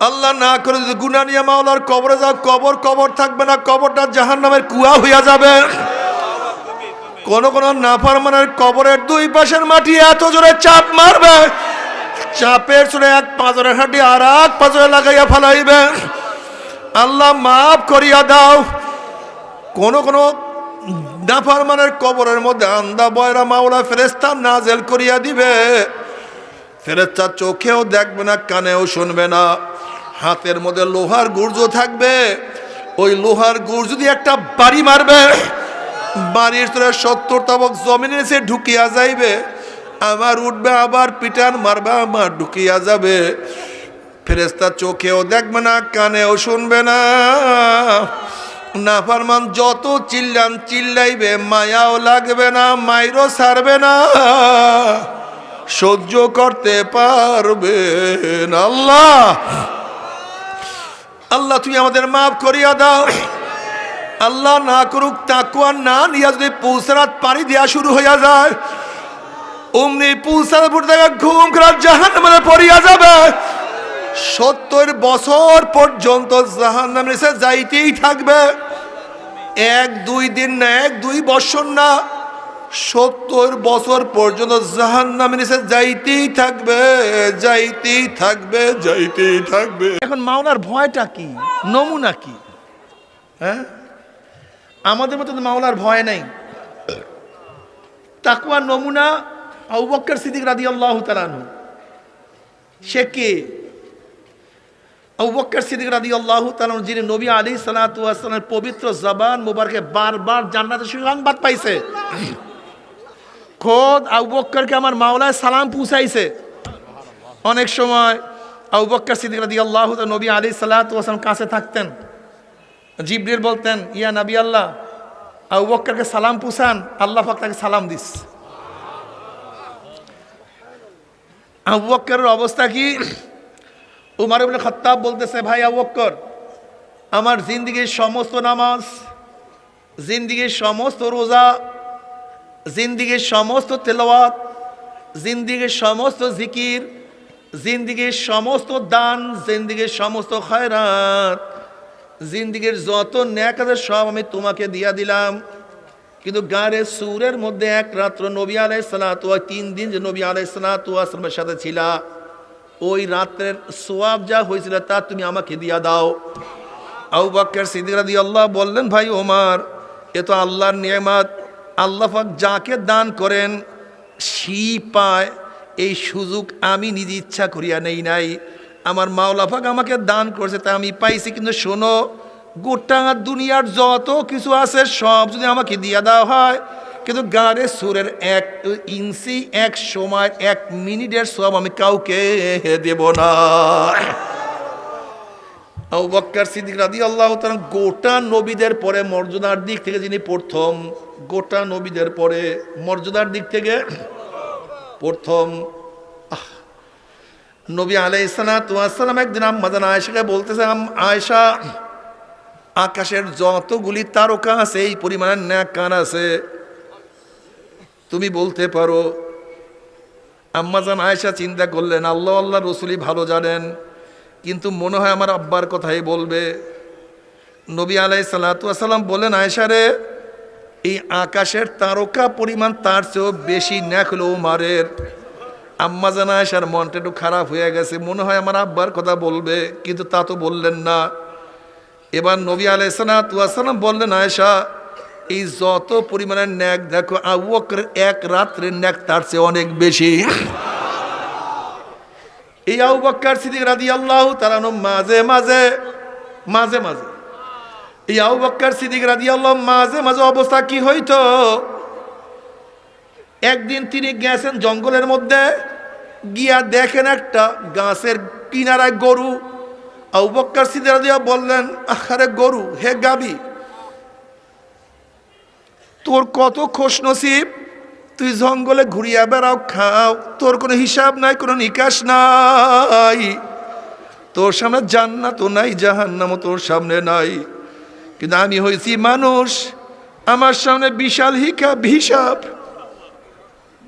আল্লাহ না করে যদি গুনা নিয়ে মাওলার কবরে যাও, কবর কবর থাকবে না, কবরটা জাহান নামের কুয়া হইয়া যাবে। কোন কোন নাফরমানের কবরের দুই পাশের মাটি এত জোরে চাপ মারবে, চাপের চলে এক পাঁচরের হাঁটি আর এক পাঁচরে লাগাইয়া ফেলাইবে। আল্লাহ মাফ করিয়া দাও। কোন কোন নাফরমানের কবরের মধ্যে আন্দা, বয়রা, মাওলা ফেরেস্তা নাজেল করিয়া দিবে। ফেরেস্তা চোখেও দেখবে না, কানেও শুনবে না। হাতের মধ্যে লোহার গুর্জ থাকবে। ওই লোহার গুর্জ যদি একটা বাড়ি মারবে, বাড়ির তোরা সত্তর তবক জমিনে এসে ঢুকিয়া যাইবে, আবার উঠবে, আবার পিটান মারবে আমার ঢুকিয়া যাবে। ফেরেস্তা চোখেও দেখবে না, কানেও শুনবে না। নাফারমান যত চিল্লান চিল্লাইবে, মায়াও লাগবে না মায়েরও সারবে না। সহ্য করতে পারবেন আল্লাহ। আল্লাহ, তুমি আমাদের মাফ করিয়া দাও। আল্লাহ না করুক তাকুয়া না নিয়ে যদি পৌঁছারাত পানি দেওয়া শুরু হইয়া যায়, অমনি উপর থেকে ঘুম করার জাহান নামে পড়িয়া যাবে। সত্তর বছর পর্যন্ত জাহান নামে যাইতেই থাকবে। এক দুই দিন না, এক দুই বছর না। সত্তর বছর পর্যন্ত জাহান নামে নিচে যাইতেই থাকবে যাইতেই থাকবে যাইতেই থাকবে। এখন মাওলার ভয়টা কি? নমুনা কি? হ্যাঁ? আমাদের মতো মাওলার ভয় নাই। তাকুয়ার নমুনা আউবক্কর সিদ্দিক রাদি আল্লাহ তালানু সে কে? আউবক্কর সিদ্দিক রাদি আল্লাহ তালানু যিনি নবী আলী সালাতামের পবিত্র জবান মুবারকে বারবার জান্নাতের সুসংবাদ পাইছে। খোদ আউবক্করকে আমার মাওলায় সালাম পুষাইছে অনেক সময় আউবক্কর সিদ্দিক রাদি আল্লাহ নবী আলী সালাতাম কাছে থাকতেন। জিব্রিল বলতেন, ইয়া নবী আল্লাহ, আবু বক্করকে সালাম পুষান আল্লাহ পাক তাকে সালাম দিস। আবু অবস্থা কি? উমার ইবনে খত্তাব বলতেছে, ভাই আবু আমার জিন্দিগির সমস্ত নামাজ, জিন্দিগির সমস্ত রোজা জিন্দিগির সমস্ত তেলাওয়াত, জিন্দিগির সমস্ত জিকির, জিন্দিগির সমস্ত দান, জিন্দিগির সমস্ত খয়রাত, জিন্দিগির যত ন্যাক আছে সব আমি তোমাকে দিয়া দিলাম। কিন্তু গাড়ে সুরের মধ্যে এক রাত্র নবী আলাই সালাতুয়া তিন দিন যে নবী আলাই সালাতুয়াশ্রমের সাথে ছিলা, ওই রাত্রের সোয়াব যা হয়েছিল তা তুমি আমাকে দিয়া দাও। আউ বাক্যের আল্লাহ বললেন, ভাই ওমার, এ তো আল্লাহর নিয়ামাত আল্লাহ পাক যাকে দান করেন, সি পায়, এই সুযোগ আমি নিজ ইচ্ছা করিয়া নেই নাই। আমার মাওলাফাক আমাকে দান করেছে, তা আমি পাইছি। কিন্তু শোনো, গোটা দুনিয়ার যত কিছু আছে, সব যদি আমাকে দিয়ে দেওয়া হয়, কিন্তু গাড়ে সুরের এক ইঞ্চি, এক সময়, এক মিনিটের সব আমি কাউকে দেব না। বক্কর সিদ্দিক রাদি আল্লাহ গোটা নবীদের পরে মর্যাদার দিক থেকে যিনি প্রথম, গোটা নবীদের পরে মর্যাদার দিক থেকে প্রথম। নবী আলাইসালাম একদিন আম্মাদান আয়েশাকে বলতেছে আয়েশা, আকাশের যতগুলি তারকা আছে, এই পরিমাণের ন্যাক কান আছে। তুমি বলতে পারো? আম্মাজান আয়েশা চিন্তা করলেন, আল্লাহ আল্লাহ রসুলি ভালো জানেন। কিন্তু মনে হয় আমার আব্বার কথাই বলবে। নবী আলাই সাল্লাম বলেন, আয়েশা রে, এই আকাশের তারকা পরিমাণ তার চেয়েও বেশি ন্যাক হলো উমারের। আম্মা জানা আয়সার মনটা একটু খারাপ হয়ে গেছে, মনে হয় আমার আব্বার কথা বলবে, কিন্তু তা তো বললেন না। এবার নবী আলাইসালাম বললেন, আয়েশা, এই যত পরিমাণের ন্যাক দেখো, আবু এক রাত্রের ন্যাক তার চেয়ে অনেক বেশি। এই আবু বক্কর সিদ্দিক রাদি আল্লাহ তারা মাঝে মাঝে মাঝে মাঝে। এই আবু বক্কর সিদ্দিক রাদি আল্লাহ মাঝে মাঝে অবস্থা কি হইতো? একদিন তিনি গেছেন জঙ্গলের মধ্যে, গিয়া দেখেন একটা গাছের কিনারায় গরু। আউবক্কার সিদ্দিক দিয়া বললেন আরে গরু, হে গাবি তোর কত খোশ নসিব? তুই জঙ্গলে ঘুরিয়া বেড়াও, খাও। তোর কোনো হিসাব নাই, কোনো নিকাশ নাই। তোর সামনে জান্নাতও নাই, জাহান্নামও তোর সামনে নাই। কিন্তু আমি হয়েছি মানুষ। আমার সামনে বিশাল হিকা হিসাব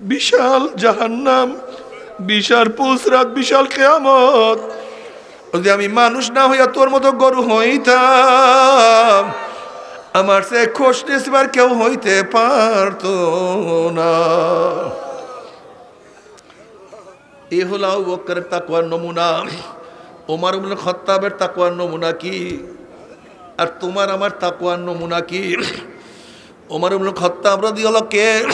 বিশাল জাহান্নাম, বিশাল পুসরাত বিশাল কেয়ামত। যদি আমি মানুষ না হইয়া তোর মতো গরু হইতাম আমার সে খোঁজ নিসবার কেউ হইতে পারতো না। এ হলো আবু বকরের তাকওয়ার নমুনা। ওমর ইবনে খত্তাবের তাকওয়ার নমুনা কি? আর তোমার আমার তাকওয়ার নমুনা কি? ওমর ইবনে খত্তাব রাদিয়াল্লাহু কে?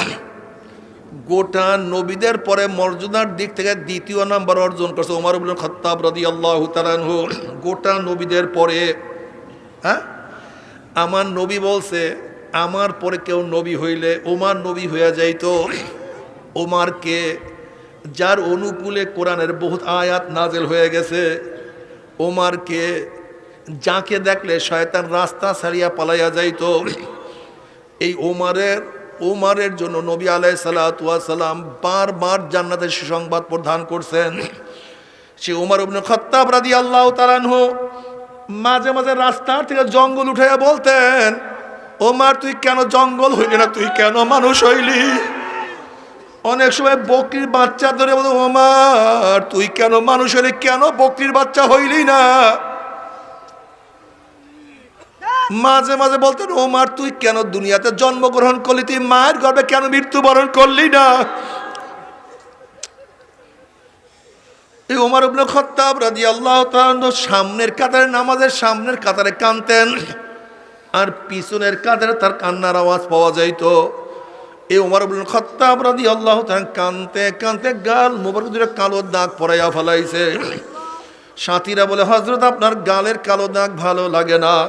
গোটা নবীদের পরে মর্যাদার দিক থেকে দ্বিতীয় নাম্বার অর্জন করছে ওমর ইবনে খত্তাব রাদিয়াল্লাহু তাআলা আনহু। গোটা নবীদের পরে হ্যাঁ? আমার নবী বলছে, আমার পরে কেউ নবী হইলে ওমার নবী হইয়া যাইতো। ওমারকে যার অনুকূলে কোরআনের বহুত আয়াত নাজেল হয়ে গেছে। ওমারকে যাকে দেখলে শয়তান রাস্তা ছাড়িয়া পালাইয়া যাইত। এই ওমারের ওমারের জন্য নবী আলাই সালাম বারবার জান্নাতের সুসংবাদ প্রদান করছেন। সে ওমর খত্তাব রাদি আল্লাহ তালানহু মাঝে মাঝে রাস্তার থেকে জঙ্গল উঠাইয়া বলতেন, ওমার, তুই কেন জঙ্গল হইলি না? তুই কেন মানুষ হইলি? অনেক সময় বকরির বাচ্চা ধরে বলতো ওমার, তুই কেন মানুষ হইলি? কেন বকরির বাচ্চা হইলি না? মাঝে মাঝে বলতেন, ওমার, তুই কেন দুনিয়াতে জন্মগ্রহণ করলি? তুই মায়ের গর্ভে কেন মৃত্যুবরণ করলি না? এই ওমর ইবনে খত্তাব রাদিয়াল্লাহু তাআলা সামনের কাতারে, নামাজের সামনের কাতারে কানতেন আর পিছনের কাতারে তার কান্নার আওয়াজ পাওয়া যাইত। এই ওমর ইবনে খত্তাব রাদিয়াল্লাহু তাআলা কানতে কানতে গাল মোবারক কালো দাগ পরাইয়া ফেলাইছে। সাথীরা বলে হজরত আপনার গালের কালো দাগ ভালো লাগে না।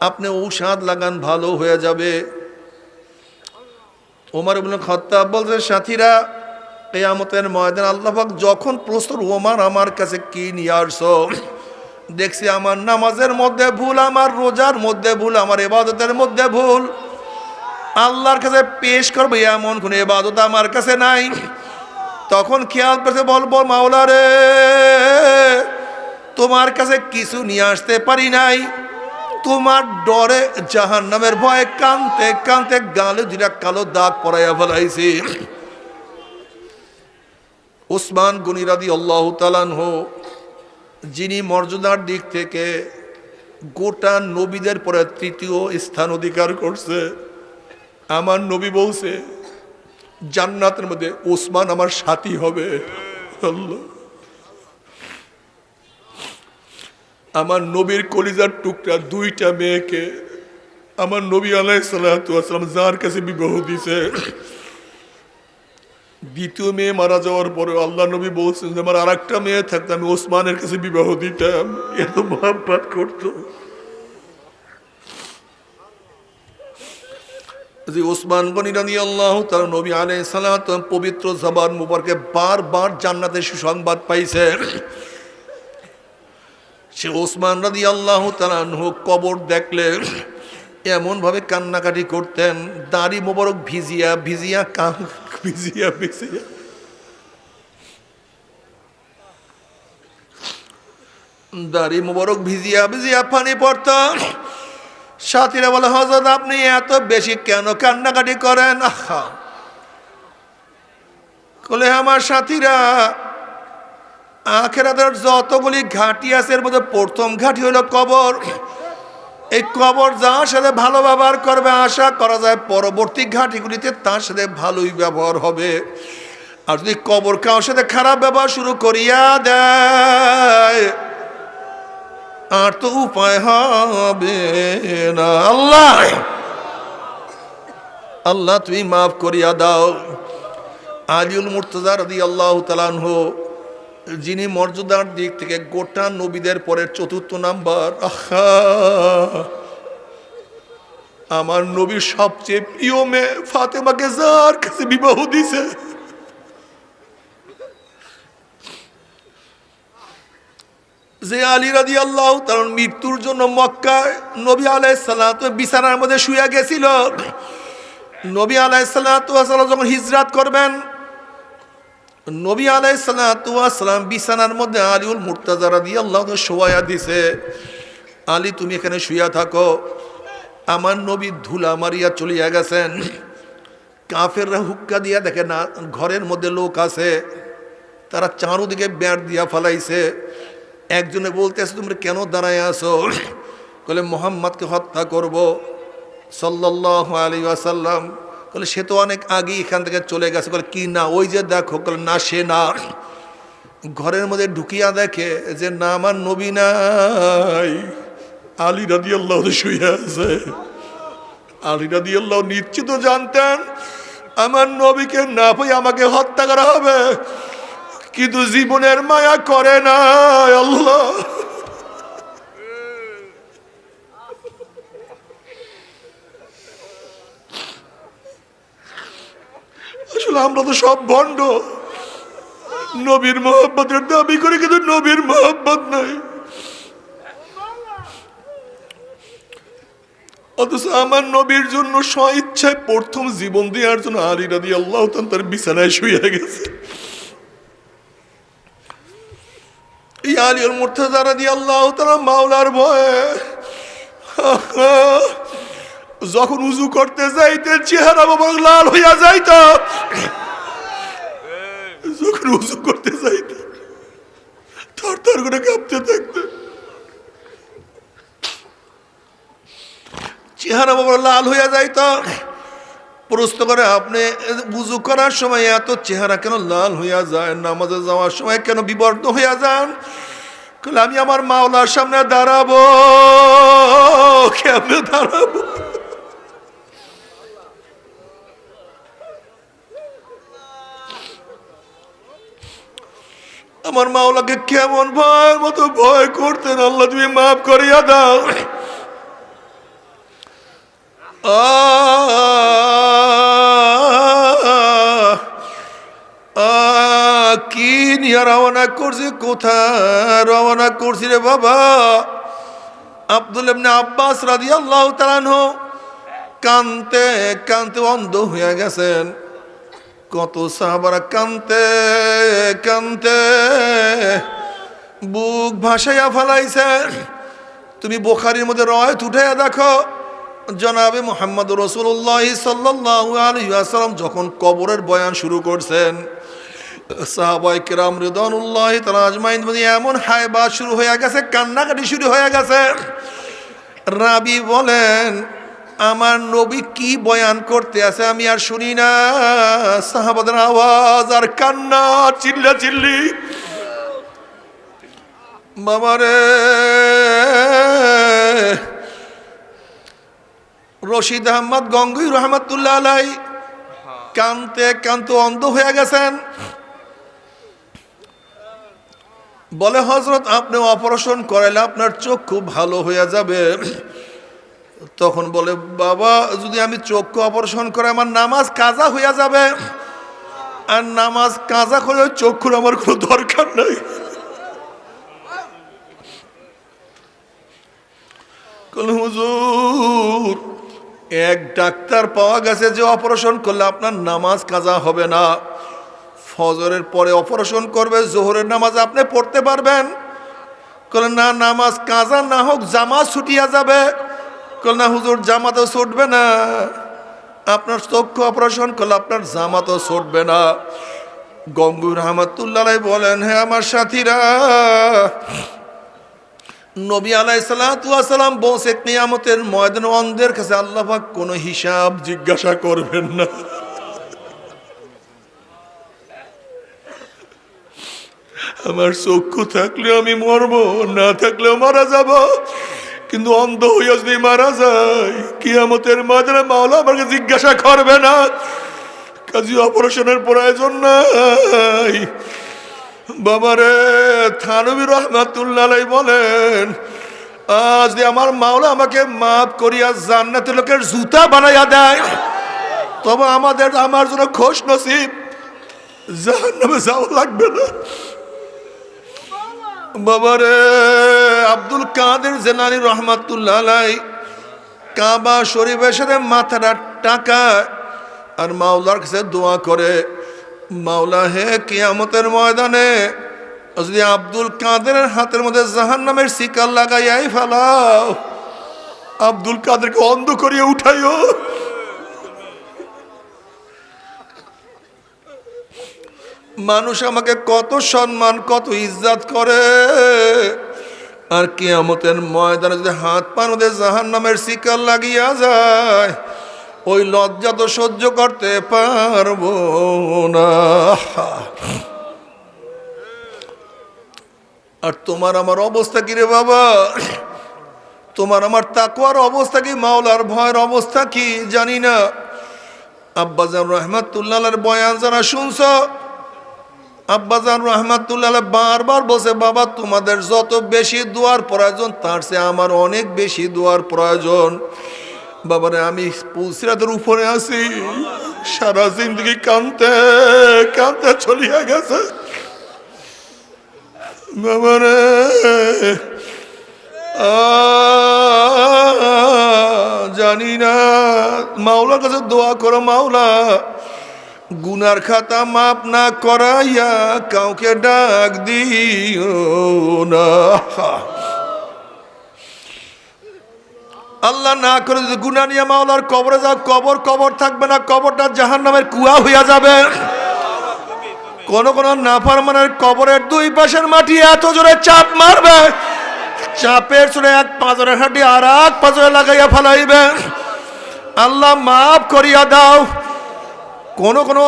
আপনি ঔষধ লাগান, ভালো হয়ে যাবে। ওমর ইবনে খত্তাব বলছে, সাথীরা কেয়ামতের ময়দান আল্লাহাক যখন প্রস্তুত ওমার আমার কাছে কি নিয়ে আসছো? দেখছি আমার নামাজের মধ্যে ভুল, আমার রোজার মধ্যে ভুল, আমার এবাদতের মধ্যে ভুল। আল্লাহর কাছে পেশ করব এমন কোনো এবাদত আমার কাছে নাই। তখন খেয়াল করছে বলব মাওলা রে, তোমার কাছে কিছু নিয়ে আসতে পারি নাই। তোমার ডরে জাহান নামের ভয়ে কানতে কানতে গালে দুটা কালো দাগ পরাইয়া ফেলাইছি। ওসমান গনিরাদি আল্লাহ তালানহ যিনি মর্যাদার দিক থেকে গোটা নবীদের পরে তৃতীয় স্থান অধিকার করছে, আমার নবী বলছে, জান্নাতের মধ্যে ওসমান আমার সাথী হবে। আমার নবীর কলিজার টুকরা দুইটা মেয়েকে আমার নবী আলাই সাল্লাম যার কাছে বিবাহ দিছে দ্বিতীয় মেয়ে মারা যাওয়ার পরে আল্লাহ নবী বলছেন যে আমার আর একটা মেয়ে থাকতো আমি ওসমানের কাছে বিবাহ দিতাম। এত মহাব্বাত করতো। যে ওসমান গনি রানি আল্লাহ তার নবী আলাই সালাম পবিত্র জবান মুবারকে বারবার জান্নাতের সুসংবাদ পাইছে। সে ওসমান রাদি আল্লাহ তালানহ কবর দেখলে এমনভাবে কান্নাকাটি করতেন, দাড়ি মোবারক ভিজিয়া ভিজিয়া, কান ভিজিয়া ভিজিয়া। দাড়ি মোবারক ভিজিয়া ভিজিয়া, পানি পড়ত। সাথীরা বলে হজরত আপনি এত বেশি কেন কান্নাকাটি করেন? আহা। বলে আমার সাথীরা, আখেরাতের যতগুলি ঘাটি আছে, এর মধ্যে প্রথম ঘাটি হলো কবর। এই কবর যার সাথে ভালো ব্যবহার করবে, আশা করা যায় পরবর্তী ঘাটিগুলিতে তার সাথে ভালোই ব্যবহার হবে। আর যদি কবর কারোর সাথে খারাপ ব্যবহার শুরু করিয়া দেয়, আর তো উপায় হবে না। আল্লাহ! আল্লাহ, তুমি মাফ করিয়া দাও। আলিউল মুর্তজা রদি আল্লাহ তালানহ যিনি মর্যাদার দিক থেকে গোটা নবীদের পরে চতুর্থ নাম্বার। আমার নবীর সবচেয়ে প্রিয় মেয়ে ফাতেমাকে যার কাছে বিবাহ দিছে যে আলী রাদি আল্লাহ তার মৃত্যুর জন্য মক্কায় নবী আলাই সাল্লাম বিছানার মধ্যে শুয়ে গেছিল। নবী আলাই সাল্লাম যখন হিজরাত করবেন নবী আলাই সাল্লাম বিছানার মধ্যে আলিউল মুর্তাজারা দিয়ে আল্লাহ শোয়া দিছে। আলী, তুমি এখানে শুয়া থাকো। আমার নবী ধুলা মারিয়া চলিয়া গেছেন। কাফেররা হুক্কা দিয়া দেখে না, ঘরের মধ্যে লোক আছে। তারা চারোদিকে ব্যাট দিয়া ফেলাইছে। একজনে বলতেছে, তোমরা কেন দাঁড়ায় আসো বলে মোহাম্মদকে হত্যা করব। সাল্লাহ আলী আসাল্লাম বলে, সে তো অনেক আগে এখান থেকে চলে গেছে। বলে, কি না, ওই যে দেখো। বলে, না, সে না। ঘরের মধ্যে ঢুকিয়া দেখে যে, না, আমার নবী নাই। আলী রাদি আল্লাহ শুয়ে আছে। আলী রাদি আল্লাহ নিশ্চিত জানতেন, আমার নবীকে না পেয়ে আমাকে হত্যা করা হবে। কিন্তু জীবনের মায়া করে না আল্লাহ। আসলে আমরা তো সব ভণ্ড। নবীর মোহাম্মতের দাবি করে কিন্তু নবীর মোহাম্মত নাই। অথচ আমার নবীর জন্য স্বইচ্ছায় প্রথম জীবন দেওয়ার জন্য আলী রাদি আল্লাহ তার বিছানায় শুয়ে গেছে। এই আলীর মোর্থাদা রাদি আল্লাহ তারা মাওলার ভয়ে যখন উজু করতে যাইতে চেহারা বাবা লাল হইয়া যাইত। যখন উজু করতে যাইতে থর থর করে কাঁপতে থাকতে চেহারা বাবা লাল হইয়া যাইত। প্রশ্ন করে, আপনি উজু করার সময় এত চেহারা কেন লাল হইয়া যায়? নামাজে যাওয়ার সময় কেন বিবর্ত হইয়া যান? আমি আমার মাওলার সামনে দাঁড়াবো। কেমনে দাঁড়াবো? আমার মাওলাকে কেমন ভয় মতো ভয় করতেন? আল্লাহ তুমি মাফ করিয়া দাও। কি নিয়ে রওনা করছি? কোথায় রওনা করছি রে বাবা? আব্দুল ইবনে আব্বাস রাদিয়াল্লাহু তাআলা কানতে কানতে অন্ধ হয়ে গেছেন। কত সাহাবারা কানতে কানতে। বুক ভাসাইয়া ফেলাইছে। তুমি বোখারির মধ্যে রয়ত উঠাইয়া দেখো, জনাবে মোহাম্মদ রসুল্লাহ সাল্লাহ আলহিহাসাল্লাম যখন কবরের বয়ান শুরু করছেন কিরাম এমন হায়বা শুরু হয়ে গেছে, কান্নাকাটি শুরু হয়ে গেছে। রাবি বলেন আমার নবী কি বয়ান করতে আছে আমি আর শুনি না। সাহাবাদের আওয়াজ আর কান্না, চিল্লা চিল্লি। বাবারে রশিদ আহমদ গঙ্গুই রহমতুল্লাহ আলাই, কানতে কান্ত অন্ধ হয়ে গেছেন। বলে হজরত আপনি অপারেশন করাইলে আপনার চোখ খুব ভালো হয়ে যাবে। তখন বলে, বাবা, যদি আমি চক্ষু অপারেশন করে আমার নামাজ কাজা হইয়া যাবে, আর নামাজ কাজা করে চক্ষুর আমার কোনো দরকার নাই। হুজুর, এক ডাক্তার পাওয়া গেছে যে অপারেশন করলে আপনার নামাজ কাজা হবে না। ফজরের পরে অপারেশন করবে, জোহরের নামাজ আপনি পড়তে পারবেন। না, নামাজ কাজা না হোক জামা ছুটিয়া যাবে। না, হুজুর জামা তো ছুটবে না। আপনার চক্ষু অপারেশন করলে আপনার জামা তো ছুটবে না। গঙ্গুর রহমতুল্লাহ বলেন হ্যাঁ আমার সাথীরা, নবী আলাই সালাম বসে কিয়ামতের ময়দান অন্ধের কাছে আল্লাহাক কোনো হিসাব জিজ্ঞাসা করবেন না। আমার চক্ষু থাকলে আমি মরবো, না থাকলেও মারা যাব। কিন্তু অন্ধ হইয়া যদি মারা যায়, কিয়ামতের ময়দানে মাওলা আমাকে জিজ্ঞাসা করবে না। কাজী অপারেশনের প্রয়োজন নাই। বাবারে, থানবী রহমাতুল্লাহ বলেন, আজ আমার মাওলা আমাকে মাফ করিয়া জান্নাতের লোকের জুতা বানাইয়া দেয়, তবে আমাদের, আমার জন্য খোশ নসিব। জাহান্নামে যাওয়া লাগবে না। বাবারে, আব্দুল কাদের জেলানি রহমাতুল্লাহ আলাই কাবা শরীফের সাথে মাথাটা টাকা আর মাওলার কাছে দোয়া করে, মাওলা হে কিয়ামতের ময়দানে যদি আব্দুল কাদেরের হাতের মধ্যে জাহান নামের শিকার লাগাইয়াই ফেলাও, আব্দুল কাদেরকে অন্ধ করিয়ে উঠাইও। মানুষ আমাকে কত সম্মান, কত ইজ্জাত করে। আর কিয়ামতের ময়দানে যদি হাত পান ওদের জাহান নামের শিকার লাগিয়া যায়, ওই লজ্জা তো সহ্য করতে পারব না। আর তোমার আমার অবস্থা কি রে বাবা? তোমার আমার তাকুয়ার অবস্থা কি, মাওলার ভয়ের অবস্থা কি, জানি না। আব্বাজান রহমাতুল্লাহ বয়ান যারা শুনছ আব্বাজান রহমাতুল্লাহ বারবার বসে বাবা, তোমাদের যত বেশি দোয়ার প্রয়োজন, তার চেয়ে আমার অনেক বেশি দোয়ার প্রয়োজন। বাবারে, আমি পুলসিরাতের উপরে আছি। সারা জিন্দগি কানতে কানতে চলিয়া গেছে। বাবারে জানি না। মাওলার কাছে দোয়া করো, মাওলা। গুনার খাতা মাপ না করাইয়া কাউকে ডাক দিও না। আল্লাহ না করে যদি গুনা নিয়ে মাওলার কবরে যাও, কবর কবর থাকবে না, কবরটা জাহান নামের কুয়া হইয়া যাবে। কোন কোন নাফারমানের কবরের দুই পাশের মাটি এত জোরে চাপ মারবে, চাপের চলে এক পাঁচরের হাঁটি আর এক পাঁচরে লাগাইয়া ফেলাইবে। আল্লাহ মাফ করিয়া দাও। কোন কোন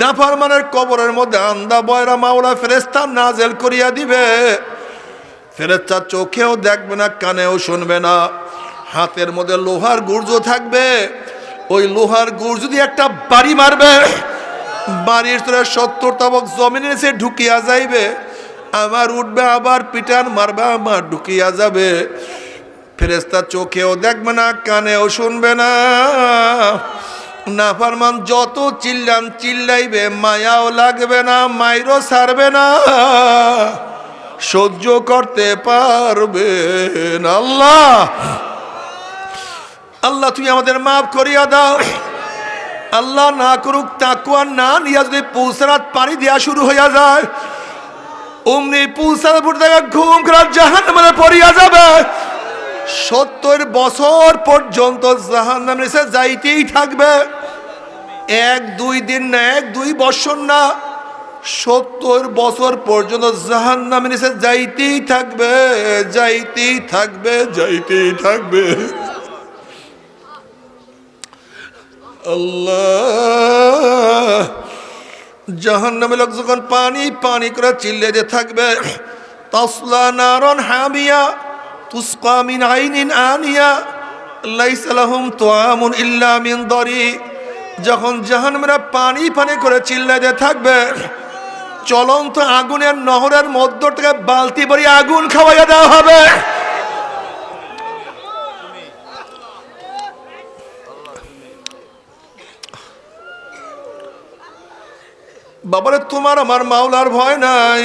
নাফারমানের কবরের মধ্যে আন্দা, বয়রা, মাওলা ফেরেস্তা নাজেল করিয়া দিবে। ফেরেস্তা চোখেও দেখবে না, কানেও শুনবে না। হাতের মধ্যে লোহার গুর্জ থাকবে। ওই লোহার গুর্জ যদি একটা বাড়ি মারবে। বাড়ির তোরা সত্তর তবক জমিনে এসে ঢুকিয়া যাইবে। আবার উঠবে, আবার পিটান মারবে, আবার ঢুকিয়া যাবে। ফেরেস্তা চোখেও দেখবে না, কানেও শুনবে না। নাফারমান যত চিল্লান চিল্লাইবে, মায়াও লাগবে না, মাইরও ছাড়বে না, সহ্য করতে পারবে না। আল্লাহ আল্লাহ তুই আমাদের মাফ করিয়া দাও। আল্লাহ না করুক তাকুয়া না নিয়ে যদি পৌঁছারাত পানি দেওয়া শুরু হইয়া যায়, অমনি উপর থেকে ঘুম করার জাহান মানে পড়িয়া যাবে। সত্তর বছর পর্যন্ত জাহান নামে সে যাইতেই থাকবে। এক, দুই দিন না, এক, দুই বছর না, সত্তর বছর পর্যন্ত জাহান নামে নিচে যাইতেই থাকবে যাইতেই থাকবে যাইতেই থাকবে। আল্লাহ জাহান নামে লোক যখন পানি পানি করে চিল্লে যে থাকবে, তসলা নারন হামিয়া, তুস্কা মিন আইনিন আনিয়া, লাইসা লাহুম তোয়ামুন ইল্লা মিন দরি। যখন জাহান্নামেরা পানি পানি করে চিল্লাতে থাকবে, চলন্ত আগুনের নহরের মধ্য থেকে বালতি ভরি আগুন খাওয়াইয়া দেওয়া হবে। বাবারে, তোমার আমার মাওলার ভয় নাই।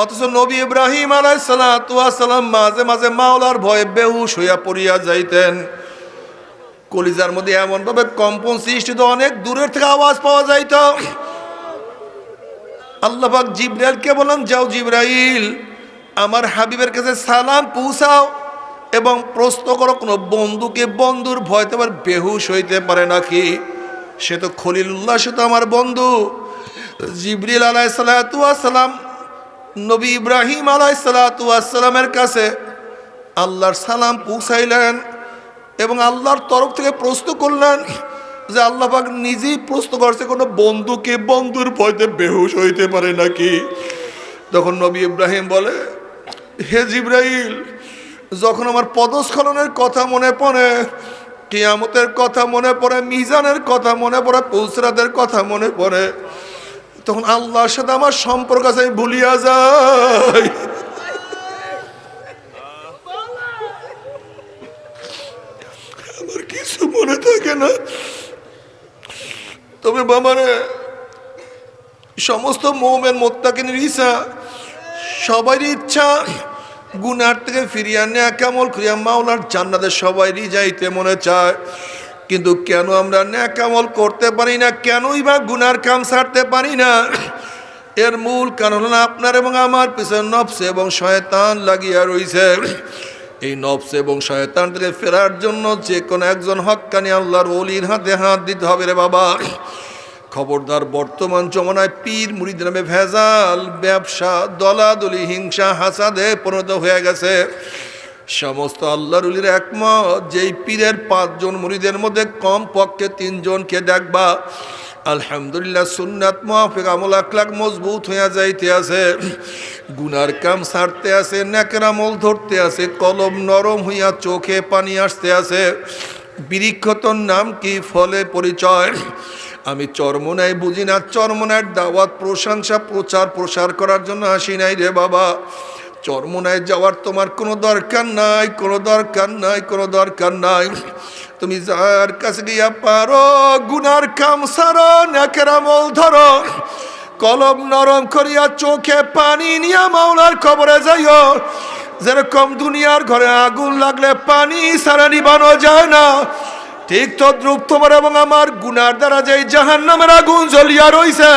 অথচ নবী ইব্রাহিম আলাইসালাম মাঝে মাঝে মাওলার ভয়ে বেহুশ হইয়া পড়িয়া যাইতেন। কলিজার মধ্যে এমনভাবে কম্পন সৃষ্টি তো অনেক দূরের থেকে আওয়াজ পাওয়া যাইত। আল্লাহাক জিব্রাইলকে বলেন যাও জিব্রাইল, আমার হাবিবের কাছে সালাম পৌঁছাও এবং প্রশ্ন করো, কোনো বন্ধুকে বন্ধুর ভয়তে আবার বেহুশ হইতে পারে নাকি? সে তো খলিলুল্লাহ, সে তো আমার বন্ধু। জিবরিল আলাই সালাম নবী ইব্রাহিম আলাই সালাতামের কাছে আল্লাহর সালাম পৌঁছাইলেন। এবং আল্লাহর তরফ থেকে প্রশ্ন করলেন যে আল্লাহ পাক নিজেই প্রশ্ন করছে কোনো বন্ধুকে বন্ধুর ভয়তে বেহুশ হইতে পারে নাকি? তখন নবী ইব্রাহিম বলে, হে জিব্রাইল, যখন আমার পদস্খলনের কথা মনে পড়ে, কিয়ামতের কথা মনে পড়ে, মিজানের কথা মনে পড়ে পৌসরাদের কথা মনে পড়ে, তখন আল্লাহর সাথে আমার সম্পর্ক আছে, আমি ভুলিয়া যাই আমার কিছু মনে থাকে না। তবে বাবারে, সমস্ত মোমের মোত্তাকিনের ইচ্ছা সবারই ইচ্ছা, গুনার থেকে ফিরিয়ে আনে একামল ক্রিয়া মাওলার জান্নাতে সবাইরই যাইতে মনে চায়। কিন্তু কেন আমরা ন্যাকামল করতে পারি না? কেনই বা গুনার কাম ছাড়তে পারি না? এর মূল কারণ আপনার এবং আমার পিছনে নফসে এবং শয়তান লাগিয়া রইছে। এই নবস এবং শয়তান থেকে ফেরার জন্য যে কোনো একজন হক্কানি আল্লাহর অলির হাতে হাত দিতে হবে রে বাবা। খবরদার বর্তমান জমানায় পীর মুড়িদ নামে ভেজাল ব্যবসা, দলাদলি, হিংসা, হাসাদে পরিণত হয়ে গেছে। সমস্ত আল্লাহরুলির একমত, যেই পীরের পাঁচজন মুড়িদের মধ্যে কম পক্ষে তিনজনকে দেখবা। আলহামদুলিল্লাহ সুন্নাত মাফিক আমল, আখলাক মজবুত হইয়া যাইতে আছে। গুনার কাম ছাড়তে আছে, নেকের আমল ধরতে আছে, কলম নরম হইয়া চোখে পানি আসতে আছে। বৃক্ষতর নাম কি? ফলে পরিচয়। আমি চরমনায় বুঝি না চরমনার দাওয়াত, প্রশংসা, প্রচার, প্রসার করার জন্য আসি নাই রে বাবা। চরমনায় যাওয়ার তোমার কোনো দরকার নাই, কোনো দরকার নাই, কোনো দরকার নাই। তুমি যার কাছে গিয়া পারো, গুনার কাম সারো, নাকের আমল ধরো। কলম নরম করিয়া চোখে পানি নিয়া মাওলার কবরে যাইও। যেরকম দুনিয়ার ঘরে আগুন লাগলে পানি সারা নিবানো যায় না। ঠিক তদ্রুপ তোমার এবং আমার গুনার দ্বারা যে জাহান নামের আগুন জ্বলিয়া রইছে,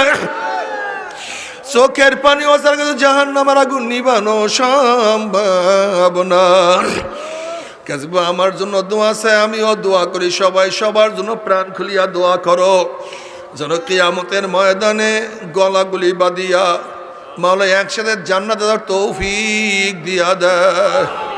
চোখের পানি ওসার কিন্তু জাহান নামের আগুন নিবানো সম্ভব না। কাজব আমার জন্য দোয়া চাই, আমিও দোয়া করি, সবাই সবার জন্য প্রাণ খুলিয়া দোয়া করো। যেন কিয়ামতের ময়দানে গলাগুলি বাদিয়া মাওলা একসাথে জান্নাত তৌফিক দিয়া দেয়।